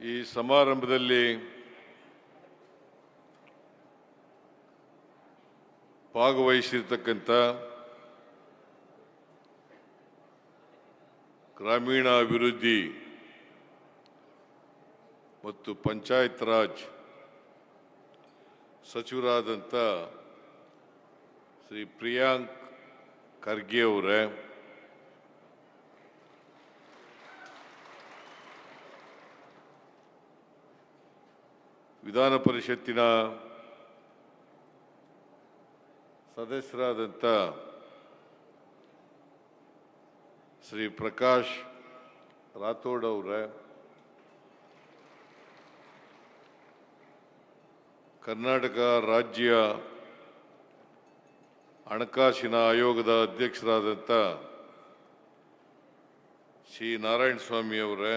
ಈ ಸಮಾರಂಭದಲ್ಲಿ ಭಾಗವಹಿಸಿರ್ತಕ್ಕಂಥ ಗ್ರಾಮೀಣಾಭಿವೃದ್ಧಿ ಮತ್ತು ಪಂಚಾಯತ್ ರಾಜ್ ಸಚಿವರಾದಂಥ ಶ್ರೀ ಪ್ರಿಯಾಂಕ್ ಖರ್ಗೆ ಅವರೇ ವಿಧಾನ ಪರಿಷತ್ತಿನ ಸದಸ್ಯರಾದಂಥ ಶ್ರೀ ಪ್ರಕಾಶ್ ರಾಥೋಡ್ ಅವರ, ಕರ್ನಾಟಕ ರಾಜ್ಯ ಹಣಕಾಸಿನ ಆಯೋಗದ ಅಧ್ಯಕ್ಷರಾದಂಥ ಶ್ರೀ ನಾರಾಯಣ ಸ್ವಾಮಿ ಅವರೇ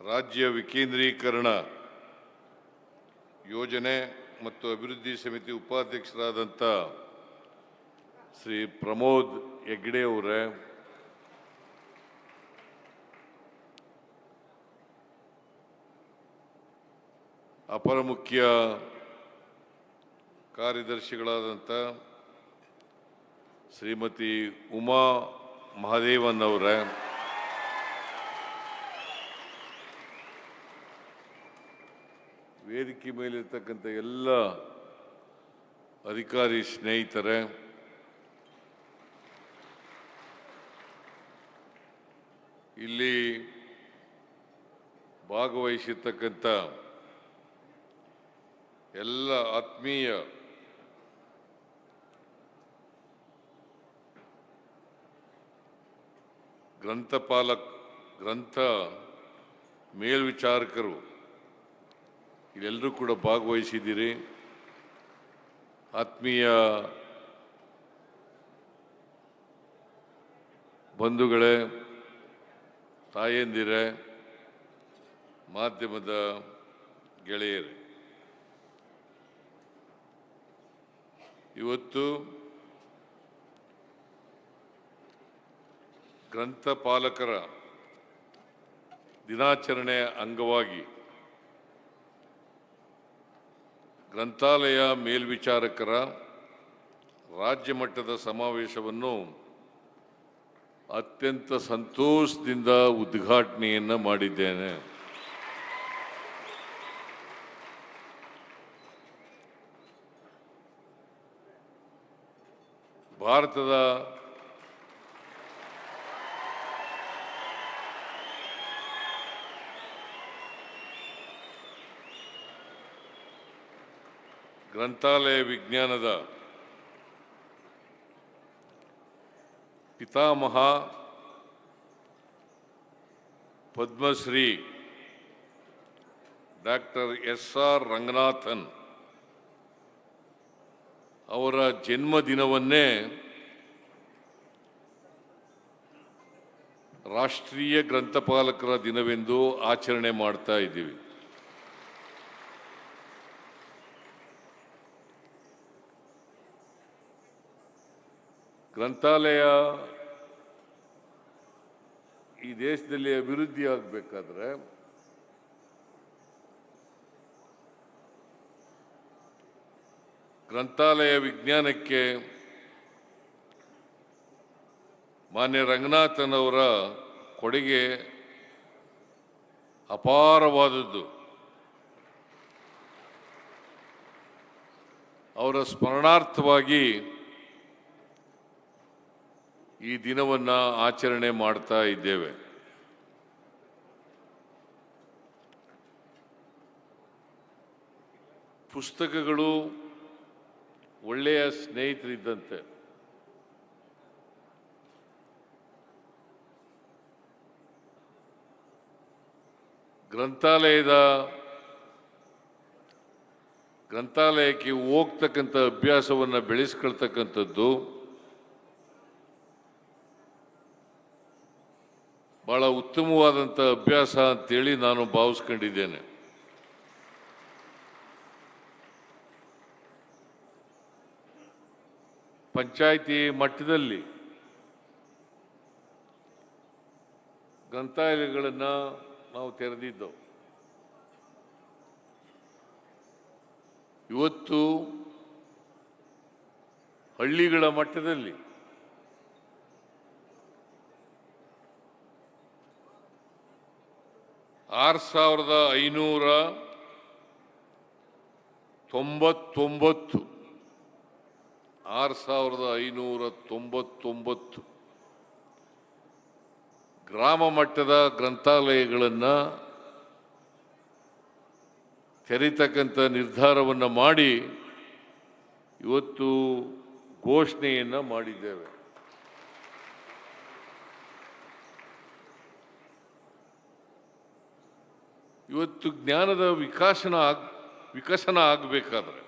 ರಾಜ್ಯ ವಿಕೇಂದ್ರೀಕರಣ ಯೋಜನೆ ಮತ್ತು ಅಭಿವೃದ್ಧಿ ಸಮಿತಿ ಉಪಾಧ್ಯಕ್ಷರಾದಂಥ ಶ್ರೀ ಪ್ರಮೋದ್ ಹೆಗ್ಡೆ ಅವರೇ, ಅಪರ ಮುಖ್ಯ ಕಾರ್ಯದರ್ಶಿಗಳಾದಂಥ ಶ್ರೀಮತಿ ಉಮಾ ಮಹಾದೇವನ್ ಅವರೇ ವೇದಿಕೆ ಮೇಲಿರ್ತಕ್ಕಂಥ ಎಲ್ಲ ಅಧಿಕಾರಿ ಸ್ನೇಹಿತರೆ ಇಲ್ಲಿ ಭಾಗವಹಿಸಿರ್ತಕ್ಕಂಥ ಎಲ್ಲ ಆತ್ಮೀಯ ಗ್ರಂಥಪಾಲಕ್ ಗ್ರಂಥ ಮೇಲ್ವಿಚಾರಕರು ಇಲ್ಲೆಲ್ಲರೂ ಕೂಡ ಭಾಗವಹಿಸಿದ್ದೀರಿ. ಆತ್ಮೀಯ ಬಂಧುಗಳೇ ತಾಯಂದಿರೇ ಮಾಧ್ಯಮದ ಗೆಳೆಯರೇ. ಇವತ್ತು ಗ್ರಂಥಪಾಲಕರ ದಿನಾಚರಣೆಯ ಅಂಗವಾಗಿ ಗ್ರಂಥಾಲಯ ಮೇಲ್ವಿಚಾರಕರ ರಾಜ್ಯ ಮಟ್ಟದ ಸಮಾವೇಶವನ್ನು ಅತ್ಯಂತ ಸಂತೋಷದಿಂದ ಉದ್ಘಾಟನೆಯನ್ನು ಮಾಡಿದ್ದೇನೆ. ಭಾರತದ ಗ್ರಂಥಾಲಯ ವಿಜ್ಞಾನದ ಪಿತಾಮಹ Padmashri doctor S R Ranganathan ಅವರ ಜನ್ಮದಿನವನ್ನೇ ರಾಷ್ಟ್ರೀಯ ಗ್ರಂಥಪಾಲಕರ ದಿನವೆಂದು ಆಚರಣೆ ಮಾಡ್ತಾ ಇದ್ದೀವಿ. ಗ್ರಂಥಾಲಯ ಈ ದೇಶದಲ್ಲಿ ಅಭಿವೃದ್ಧಿ ಆಗಬೇಕಾದ್ರೆ ಗ್ರಂಥಾಲಯ ವಿಜ್ಞಾನಕ್ಕೆ ಮಾನ್ಯ ರಂಗನಾಥನ್ ಅವರ ಕೊಡುಗೆ ಅಪಾರವಾದದ್ದು. ಅವರ ಸ್ಮರಣಾರ್ಥವಾಗಿ ಈ ದಿನವನ್ನ ಆಚರಣೆ ಮಾಡ್ತಾ ಇದ್ದೇವೆ. ಪುಸ್ತಕಗಳು ಒಳ್ಳೆಯ ಸ್ನೇಹಿತರಿದ್ದಂತೆ. ಗ್ರಂಥಾಲಯದ ಗ್ರಂಥಾಲಯಕ್ಕೆ ಹೋಗ್ತಕ್ಕಂಥ ಅಭ್ಯಾಸವನ್ನು ಬೆಳೆಸ್ಕೊಳ್ತಕ್ಕಂಥದ್ದು ಬಹಳ ಉತ್ತಮವಾದಂಥ ಅಭ್ಯಾಸ ಅಂತೇಳಿ ನಾನು ಭಾವಿಸ್ಕೊಂಡಿದ್ದೇನೆ. ಪಂಚಾಯಿತಿ ಮಟ್ಟದಲ್ಲಿ ಗ್ರಂಥಾಲಯಗಳನ್ನು ನಾವು ತೆರೆದಿದ್ದೆವು. ಇವತ್ತು ಹಳ್ಳಿಗಳ ಮಟ್ಟದಲ್ಲಿ ಆರು ಸಾವಿರದ ಐನೂರ ತೊಂಬತ್ತೊಂಬತ್ತು. ಆರು ಸಾವಿರದ ಐನೂರ ತೊಂಬತ್ತೊಂಬತ್ತು. ಗ್ರಾಮ ಮಟ್ಟದ ಗ್ರಂಥಾಲಯಗಳನ್ನು ತೆರೀತಕ್ಕಂಥ ನಿರ್ಧಾರವನ್ನು ಮಾಡಿ ಇವತ್ತು ಘೋಷಣೆಯನ್ನು ಮಾಡಿದ್ದೇವೆ. ಇವತ್ತು ಜ್ಞಾನದ ವಿಕಾಸನ ಆಗ, ವಿಕಸನ ಆಗಬೇಕಾದ್ರೆ,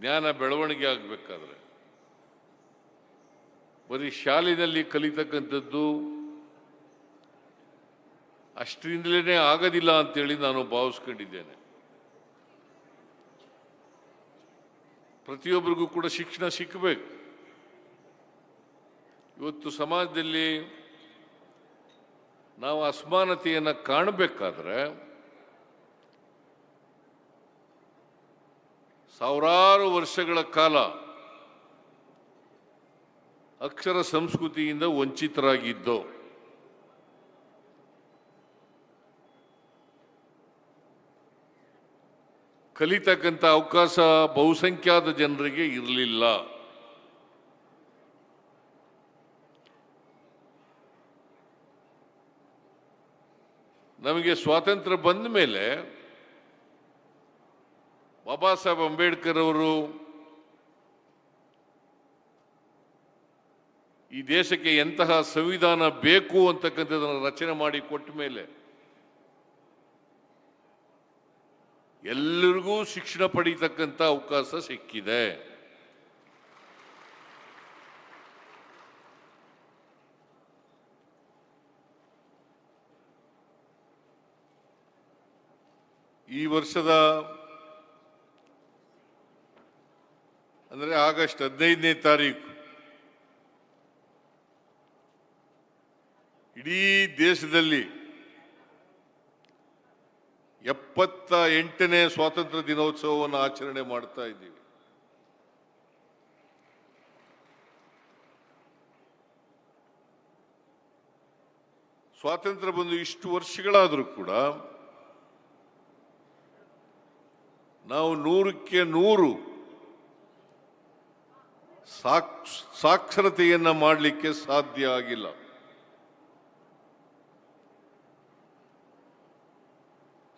ಜ್ಞಾನ ಬೆಳವಣಿಗೆ ಆಗಬೇಕಾದ್ರೆ, ಬರೀ ಶಾಲೆಯಲ್ಲಿ ಕಲಿತಕ್ಕಂಥದ್ದು ಅಷ್ಟರಿಂದಲೇ ಆಗೋದಿಲ್ಲ ಅಂತೇಳಿ ನಾನು ಭಾವಿಸ್ಕೊಂಡಿದ್ದೇನೆ. ಪ್ರತಿಯೊಬ್ಬರಿಗೂ ಕೂಡ ಶಿಕ್ಷಣ ಸಿಕ್ಕಬೇಕು ಇವತ್ತು ಸಮಾಜದಲ್ಲಿ ನಾವು ಅಸಮಾನತೆಯನ್ನು ಕಾಣಬೇಕಾದ್ರೆ ಸಾವಿರಾರು ವರ್ಷಗಳ ಕಾಲ ಅಕ್ಷರ ಸಂಸ್ಕೃತಿಯಿಂದ ವಂಚಿತರಾಗಿದ್ದೋ ಕಲಿತಕ್ಕಂಥ ಅವಕಾಶ ಬಹುಸಂಖ್ಯಾತ ಜನರಿಗೆ ಇರಲಿಲ್ಲ. ನಮಗೆ ಸ್ವಾತಂತ್ರ್ಯ ಬಂದ ಮೇಲೆ ಬಾಬಾ ಸಾಹೇಬ್ ಅಂಬೇಡ್ಕರ್ ಅವರು ಈ ದೇಶಕ್ಕೆ ಎಂತಹ ಸಂವಿಧಾನ ಬೇಕು ಅಂತಕ್ಕಂಥದ್ದನ್ನು ರಚನೆ ಮಾಡಿ ಕೊಟ್ಟ ಮೇಲೆ ಎಲ್ಲರಿಗೂ ಶಿಕ್ಷಣ ಪಡೀತಕ್ಕಂಥ ಅವಕಾಶ ಸಿಕ್ಕಿದೆ. ಈ ವರ್ಷದ ಅಂದರೆ ಆಗಸ್ಟ್ ಹದಿನೈದನೇ ತಾರೀಕು ಇಡೀ ದೇಶದಲ್ಲಿ ಎಪ್ಪತ್ತ ಎಂಟನೇ ಸ್ವಾತಂತ್ರ್ಯ ದಿನೋತ್ಸವವನ್ನು ಆಚರಣೆ ಮಾಡ್ತಾ ಇದ್ದೀವಿ. ಸ್ವಾತಂತ್ರ್ಯ ಬಂದು ಇಷ್ಟು ವರ್ಷಗಳಾದರೂ ಕೂಡ ನಾವು ನೂರಕ್ಕೆ ನೂರು ಸಾಕ್ ಸಾಕ್ಷರತೆಯನ್ನು ಮಾಡಲಿಕ್ಕೆ ಸಾಧ್ಯ ಆಗಿಲ್ಲ.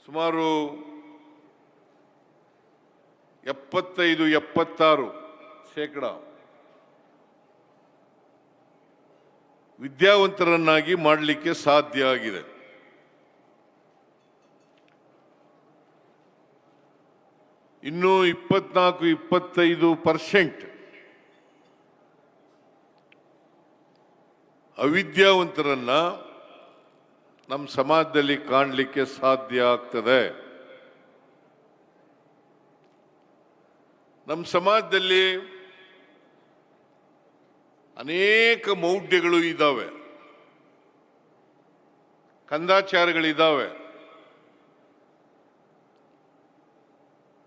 ಸುಮಾರು ಎಪ್ಪತ್ತೈದು, ಎಪ್ಪತ್ತಾರು ಶೇಕಡ ವಿದ್ಯಾವಂತರನ್ನಾಗಿ ಮಾಡಲಿಕ್ಕೆ ಸಾಧ್ಯ ಆಗಿದೆ. ಇನ್ನು ಇಪ್ಪತ್ನಾಲ್ಕು, ಇಪ್ಪತ್ತೈದು ಪರ್ಸೆಂಟ್. ಅವಿದ್ಯಾವಂತರನ್ನ ನಮ್ಮ ಸಮಾಜದಲ್ಲಿ ಕಾಣಲಿಕ್ಕೆ ಸಾಧ್ಯ ಆಗ್ತದೆ. ನಮ್ಮ ಸಮಾಜದಲ್ಲಿ ಅನೇಕ ಮೌಢ್ಯಗಳು ಇದ್ದಾವೆ ಕಂದಾಚಾರಗಳಿದ್ದಾವೆ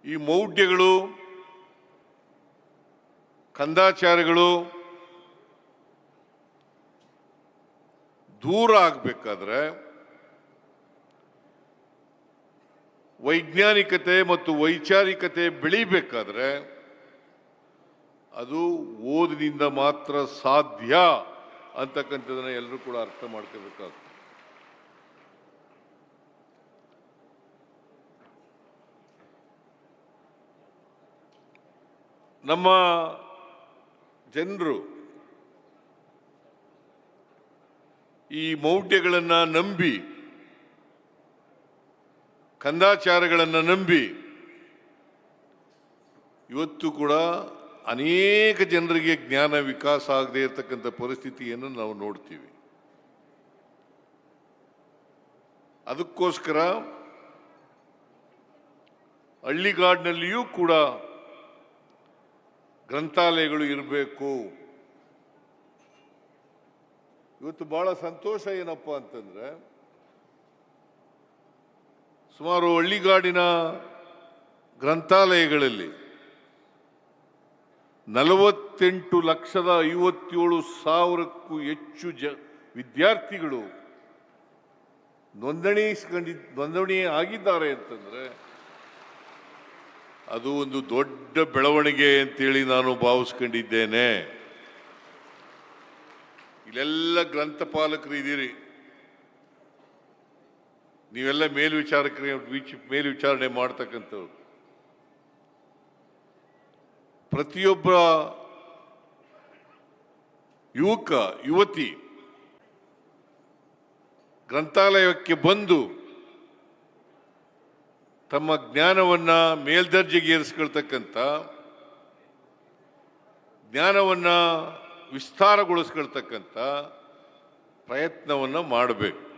ಈ ಮೌಢ್ಯಗಳು, ಕಂದಾಚಾರಗಳು ದೂರ ಆಗಬೇಕಾದ್ರೆ ವೈಜ್ಞಾನಿಕತೆ ಮತ್ತು ವೈಚಾರಿಕತೆ ಬೆಳಿಬೇಕಾದ್ರೆ ಅದು ಓದಿನಿಂದ ಮಾತ್ರ ಸಾಧ್ಯ ಅಂತಕ್ಕಂಥದ್ದನ್ನು ಎಲ್ಲರೂ ಕೂಡ ಅರ್ಥ ಮಾಡ್ಕೋಬೇಕಾಗ್ತದೆ. ನಮ್ಮ ಜನರು ಈ ಮೌಢ್ಯಗಳನ್ನು ನಂಬಿ, ಕಂದಾಚಾರಗಳನ್ನು ನಂಬಿ ಇವತ್ತು ಕೂಡ ಅನೇಕ ಜನರಿಗೆ ಜ್ಞಾನ ವಿಕಾಸ ಆಗದೇ ಇರತಕ್ಕಂಥ ಪರಿಸ್ಥಿತಿಯನ್ನು ನಾವು ನೋಡ್ತೀವಿ. ಅದಕ್ಕೋಸ್ಕರ ಹಳ್ಳಿಗಾಡಿನಲ್ಲಿಯೂ ಕೂಡ ಗ್ರಂಥಾಲಯಗಳು ಇರಬೇಕು. ಇವತ್ತು ಬಹಳ ಸಂತೋಷ ಏನಪ್ಪ ಅಂತಂದ್ರೆ, ಸುಮಾರು ಹಳ್ಳಿಗಾಡಿನ ಗ್ರಂಥಾಲಯಗಳಲ್ಲಿ ನಲವತ್ತೆಂಟು ಲಕ್ಷದ ಐವತ್ತೇಳು ಸಾವಿರಕ್ಕೂ ಹೆಚ್ಚು ಜ, ವಿದ್ಯಾರ್ಥಿಗಳು ನೋಂದಣಿಸ್ಕೊಂಡಿದ್ದ ನೋಂದಣಿ ಆಗಿದ್ದಾರೆ ಅಂತಂದ್ರೆ ಅದು ಒಂದು ದೊಡ್ಡ ಬೆಳವಣಿಗೆ ಅಂತೇಳಿ ನಾನು ಭಾವಿಸ್ಕೊಂಡಿದ್ದೇನೆ. ಇಲ್ಲೆಲ್ಲ ಗ್ರಂಥಪಾಲಕರು ಇದ್ದೀರಿ. ನೀವೆಲ್ಲ ಮೇಲ್ವಿಚಾರಕರ, ವಿಚ್- ಮೇಲ್ವಿಚಾರಣೆ ಮಾಡ್ತಕ್ಕಂಥವ್ರು. ಪ್ರತಿಯೊಬ್ಬ ಯುವಕ, ಯುವತಿ ಗ್ರಂಥಾಲಯಕ್ಕೆ ಬಂದು ತಮ್ಮ ಜ್ಞಾನವನ್ನು ಮೇಲ್ದರ್ಜೆಗೇರಿಸ್ಕೊಳ್ತಕ್ಕಂಥ ಜ್ಞಾನವನ್ನು ವಿಸ್ತಾರಗೊಳಿಸ್ಕೊಳ್ತಕ್ಕಂಥ ಪ್ರಯತ್ನವನ್ನು ಮಾಡಬೇಕು.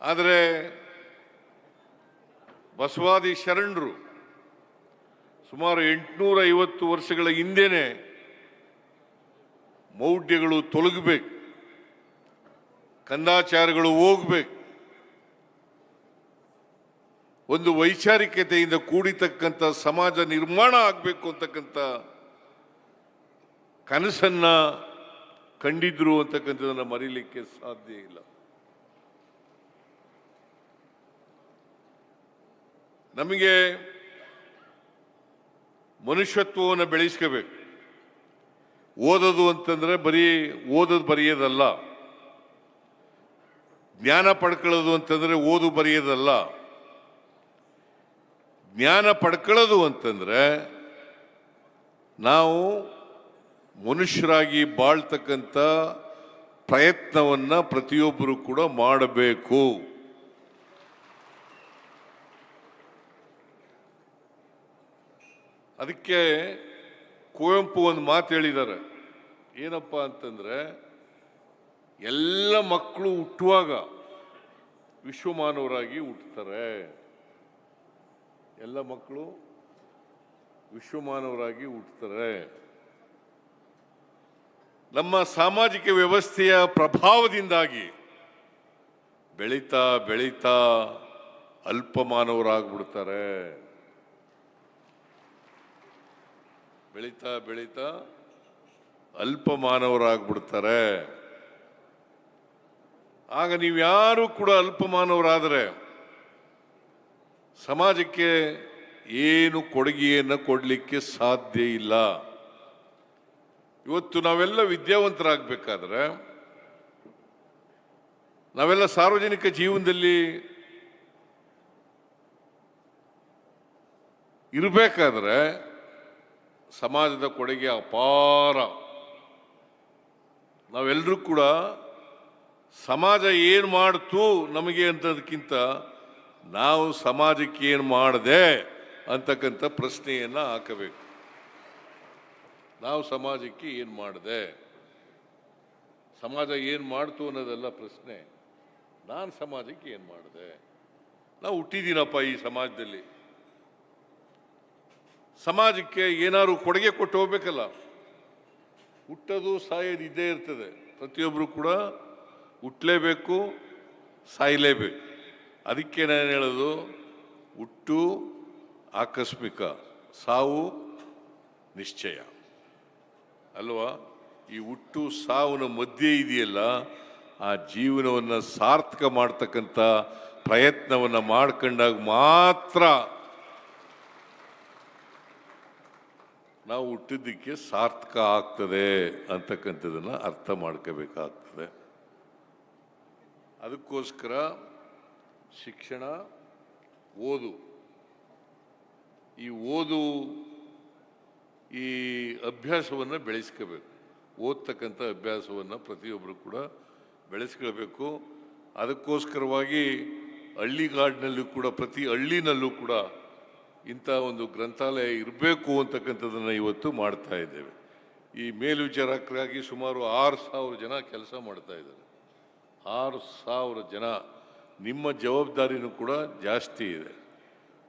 ಆದರೆ ಬಸವಾದಿ ಶರಣರು ಸುಮಾರು ಎಂಟುನೂರ ಐವತ್ತು ವರ್ಷಗಳ ಹಿಂದೆಯೇ ಮೌಢ್ಯಗಳು ತೊಲಗಬೇಕು. ಕಂದಾಚಾರಗಳು ಹೋಗ್ಬೇಕು. ಒಂದು ವೈಚಾರಿಕತೆಯಿಂದ ಕೂಡಿತಕ್ಕಂಥ ಸಮಾಜ ನಿರ್ಮಾಣ ಆಗಬೇಕು ಅಂತಕ್ಕಂಥ ಕನಸನ್ನ ಕಂಡಿದ್ರು ಅಂತಕ್ಕಂಥದ್ದನ್ನು ಮರೀಲಿಕ್ಕೆ ಸಾಧ್ಯ ಇಲ್ಲ. ನಮಗೆ ಮನುಷ್ಯತ್ವವನ್ನು ಬೆಳೆಸ್ಕೋಬೇಕು. ಓದೋದು ಅಂತಂದ್ರೆ ಬರೀ ಓದೋದು ಬರೆಯೋದಲ್ಲ. ಜ್ಞಾನ ಪಡ್ಕೊಳ್ಳೋದು ಅಂತಂದ್ರೆ ಓದು ಬರೆಯೋದಲ್ಲ. ಜ್ಞಾನ ಪಡ್ಕೊಳ್ಳೋದು ಅಂತಂದ್ರೆ ನಾವು ಮನುಷ್ಯರಾಗಿ ಬಾಳ್ತಕ್ಕಂಥ ಪ್ರಯತ್ನವನ್ನ ಪ್ರತಿಯೊಬ್ಬರು ಕೂಡ ಮಾಡಬೇಕು. ಅದಕ್ಕೆ ಕುವೆಂಪು ಒಂದು ಮಾತು ಹೇಳಿದ್ದಾರೆ. ಏನಪ್ಪ ಅಂತಂದ್ರೆ, ಎಲ್ಲ ಮಕ್ಕಳು ಹುಟ್ಟುವಾಗ ವಿಶ್ವಮಾನವರಾಗಿ ಹುಟ್ಟುತ್ತಾರೆ ಎಲ್ಲ ಮಕ್ಕಳು ವಿಶ್ವಮಾನವರಾಗಿ ಹುಟ್ಟುತ್ತಾರೆ. ನಮ್ಮ ಸಾಮಾಜಿಕ ವ್ಯವಸ್ಥೆಯ ಪ್ರಭಾವದಿಂದಾಗಿ ಬೆಳೀತಾ ಬೆಳೀತಾ ಅಲ್ಪಮಾನವರಾಗ್ಬಿಡ್ತಾರೆ ಬೆಳೀತಾ ಬೆಳೀತಾ ಅಲ್ಪಮಾನವರಾಗ್ಬಿಡ್ತಾರೆ ಆಗ ಯಾರು ಕೂಡ ಅಲ್ಪಮಾನವರಾದರೆ ಸಮಾಜಕ್ಕೆ ಏನು ಕೊಡುಗೆಯನ್ನು ಕೊಡಲಿಕ್ಕೆ ಸಾಧ್ಯ ಇಲ್ಲ. ಇವತ್ತು ನಾವೆಲ್ಲ ವಿದ್ಯಾವಂತರಾಗಬೇಕಾದ್ರೆ ನಾವೆಲ್ಲ ಸಾರ್ವಜನಿಕ ಜೀವನದಲ್ಲಿ ಇರಬೇಕಾದ್ರೆ ಸಮಾಜದ ಕೊಡುಗೆ ಅಪಾರ. ನಾವೆಲ್ಲರೂ ಕೂಡ ಸಮಾಜ ಏನು ಮಾಡ್ತು ನಮಗೆ ಅಂತದಕ್ಕಿಂತ ನಾವು ಸಮಾಜಕ್ಕೆ ಏನು ಮಾಡಿದೆ ಅಂತಕ್ಕಂಥ ಪ್ರಶ್ನೆಯನ್ನು ಹಾಕಬೇಕು. ನಾವು ಸಮಾಜಕ್ಕೆ ಏನು ಮಾಡಿದೆ? ಸಮಾಜ ಏನು ಮಾಡ್ತು ಅನ್ನೋದೆಲ್ಲ ಪ್ರಶ್ನೆ. ನಾನು ಸಮಾಜಕ್ಕೆ ಏನು ಮಾಡಿದೆ? ನಾವು ಹುಟ್ಟಿದ್ದೀನಪ್ಪ ಈ ಸಮಾಜದಲ್ಲಿ. ಸಮಾಜಕ್ಕೆ ಏನಾದ್ರು ಕೊಡುಗೆ ಕೊಟ್ಟು ಹೋಗ್ಬೇಕಲ್ಲ. ಹುಟ್ಟೋದು ಸಾಯೋದು ಇದ್ದೇ ಇರ್ತದೆ. ಪ್ರತಿಯೊಬ್ಬರು ಕೂಡ ಹುಟ್ಟಲೇಬೇಕು ಸಾಯಲೇಬೇಕು. ಅದಕ್ಕೆ ನಾನು ಹೇಳೋದು, ಹುಟ್ಟು ಆಕಸ್ಮಿಕ, ಸಾವು ನಿಶ್ಚಯ. ಅಲ್ವಾ? ಈ ಹುಟ್ಟು ಸಾವಿನ ಮಧ್ಯೆ ಇದೆಯಲ್ಲ, ಆ ಜೀವನವನ್ನು ಸಾರ್ಥಕ ಮಾಡ್ತಕ್ಕಂಥ ಪ್ರಯತ್ನವನ್ನು ಮಾಡ್ಕೊಂಡಾಗ ಮಾತ್ರ ನಾವು ಹುಟ್ಟಿದ್ದಕ್ಕೆ ಸಾರ್ಥಕ ಆಗ್ತದೆ ಅಂತಕ್ಕಂಥದ್ದನ್ನು ಅರ್ಥ ಮಾಡ್ಕೋಬೇಕಾಗ್ತದೆ. ಅದಕ್ಕೋಸ್ಕರ ಶಿಕ್ಷಣ, ಓದು. ಈ ಓದು ಈ ಅಭ್ಯಾಸವನ್ನು ಬೆಳೆಸ್ಕೋಬೇಕು. ಓದ್ತಕ್ಕಂಥ ಅಭ್ಯಾಸವನ್ನು ಪ್ರತಿಯೊಬ್ಬರು ಕೂಡ ಬೆಳೆಸ್ಕೊಳ್ಬೇಕು. ಅದಕ್ಕೋಸ್ಕರವಾಗಿ ಹಳ್ಳಿಗಾಡಿನಲ್ಲೂ ಕೂಡ, ಪ್ರತಿ ಹಳ್ಳಿನಲ್ಲೂ ಕೂಡ ಇಂಥ ಒಂದು ಗ್ರಂಥಾಲಯ ಇರಬೇಕು ಅಂತಕ್ಕಂಥದ್ದನ್ನು ಇವತ್ತು ಮಾಡ್ತಾ ಇದ್ದೇವೆ. ಈ ಮೇಲ್ವಿಚಾರಕರಾಗಿ ಸುಮಾರು ಆರು ಸಾವಿರ ಜನ ಕೆಲಸ ಮಾಡ್ತಾ ಇದ್ದಾರೆ. ಆರು ಸಾವಿರ ಜನ ನಿಮ್ಮ ಜವಾಬ್ದಾರಿನೂ ಕೂಡ ಜಾಸ್ತಿ ಇದೆ.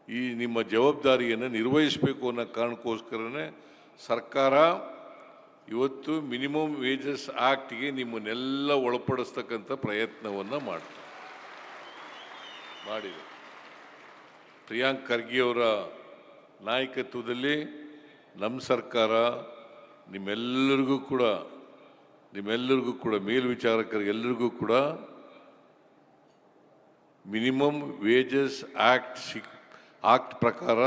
ಈ ನಿಮ್ಮ ಜವಾಬ್ದಾರಿಯನ್ನು ನಿರ್ವಹಿಸಬೇಕು ಅನ್ನೋ ಕಾರಣಕ್ಕೋಸ್ಕರನೇ ಸರ್ಕಾರ ಇವತ್ತು ಮಿನಿಮಮ್ ವೇಜಸ್ ಆ್ಯಕ್ಟ್ಗೆ ನಿಮ್ಮನ್ನೆಲ್ಲ ಒಳಪಡಿಸ್ತಕ್ಕಂಥ ಪ್ರಯತ್ನವನ್ನು ಮಾಡ್ತಾರೆ ಮಾಡಿದೆ. ಪ್ರಿಯಾಂಕ್ ಖರ್ಗೆಯವರ ನಾಯಕತ್ವದಲ್ಲಿ ನಮ್ಮ ಸರ್ಕಾರ ನಿಮ್ಮೆಲ್ಲರಿಗೂ ಕೂಡ ನಿಮ್ಮೆಲ್ಲರಿಗೂ ಕೂಡ ಮೇಲ್ವಿಚಾರಕರಿಗೆಲ್ಲರಿಗೂ ಕೂಡ minimum wages act sick act ಪ್ರಕಾರ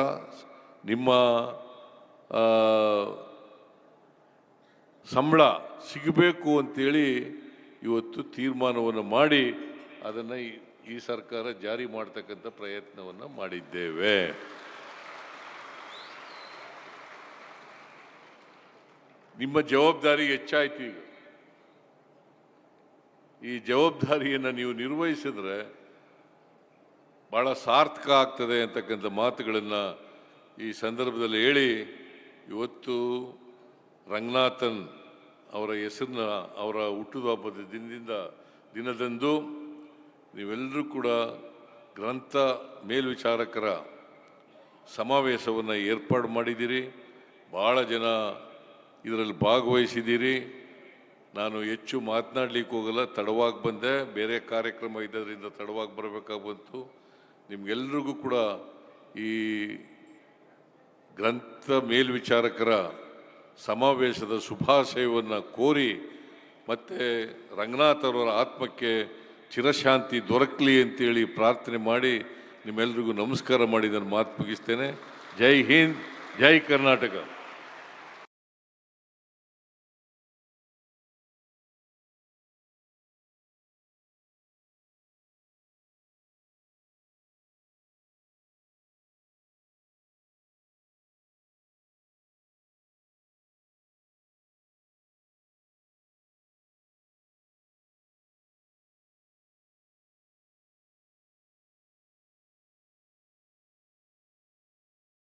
ನಿಮ್ಮ ಸಂಬಳ ಸಿಗಬೇಕು ಅಂತೇಳಿ ಇವತ್ತು ತೀರ್ಮಾನವನ್ನು ಮಾಡಿ ಅದನ್ನು ಈ- ಸರ್ಕಾರ ಜಾರಿ ಮಾಡ್ತಕ್ಕಂಥ ಪ್ರಯತ್ನವನ್ನು ಮಾಡಿದ್ದೇವೆ. ನಿಮ್ಮ ಜವಾಬ್ದಾರಿ ಹೆಚ್ಚಾಯ್ತು ಈ ಜವಾಬ್ದಾರಿಯನ್ನು ನೀವು ನಿರ್ವಹಿಸಿದ್ರೆ ಭಾಳ ಸಾರ್ಥಕ ಆಗ್ತದೆ ಅಂತಕ್ಕಂಥ ಮಾತುಗಳನ್ನು ಈ ಸಂದರ್ಭದಲ್ಲಿ ಹೇಳಿ, ಇವತ್ತು ರಂಗನಾಥನ್ ಅವರ ಹೆಸರನ್ನ, ಅವರ ಹುಟ್ಟುಹಬ್ಬದ ದಿನದಿಂದ, ದಿನದಂದು ನೀವೆಲ್ಲರೂ ಕೂಡ ಗ್ರಂಥ ಮೇಲ್ವಿಚಾರಕರ ಸಮಾವೇಶವನ್ನು ಏರ್ಪಾಡು ಮಾಡಿದ್ದೀರಿ. ಭಾಳ ಜನ ಇದರಲ್ಲಿ ಭಾಗವಹಿಸಿದ್ದೀರಿ. ನಾನು ಹೆಚ್ಚು ಮಾತನಾಡಲಿಕ್ಕೆ ಹೋಗಲ್ಲ, ತಡವಾಗಿ ಬಂದೆ. ಬೇರೆ ಕಾರ್ಯಕ್ರಮ ಇದ್ದರಿಂದ ತಡವಾಗಿ ಬರಬೇಕಾಗಿ ಬಂತು ನಿಮ್ಗೆಲ್ರಿಗೂ ಕೂಡ ಈ ಗ್ರಂಥ ಮೇಲ್ವಿಚಾರಕರ ಸಮಾವೇಶದ ಶುಭಾಶಯವನ್ನು ಕೋರಿ ಮತ್ತು ರಂಗನಾಥರವರ ಆತ್ಮಕ್ಕೆ ಚಿರಶಾಂತಿ ದೊರಕಲಿ ಅಂತೇಳಿ ಪ್ರಾರ್ಥನೆ ಮಾಡಿ ನಿಮ್ಮೆಲ್ರಿಗೂ ನಮಸ್ಕಾರ ಮಾಡಿ ನಾನು ಮಾತು ಮುಗಿಸ್ತೇನೆ. ಜೈ ಹಿಂದ್, ಜೈ ಕರ್ನಾಟಕ.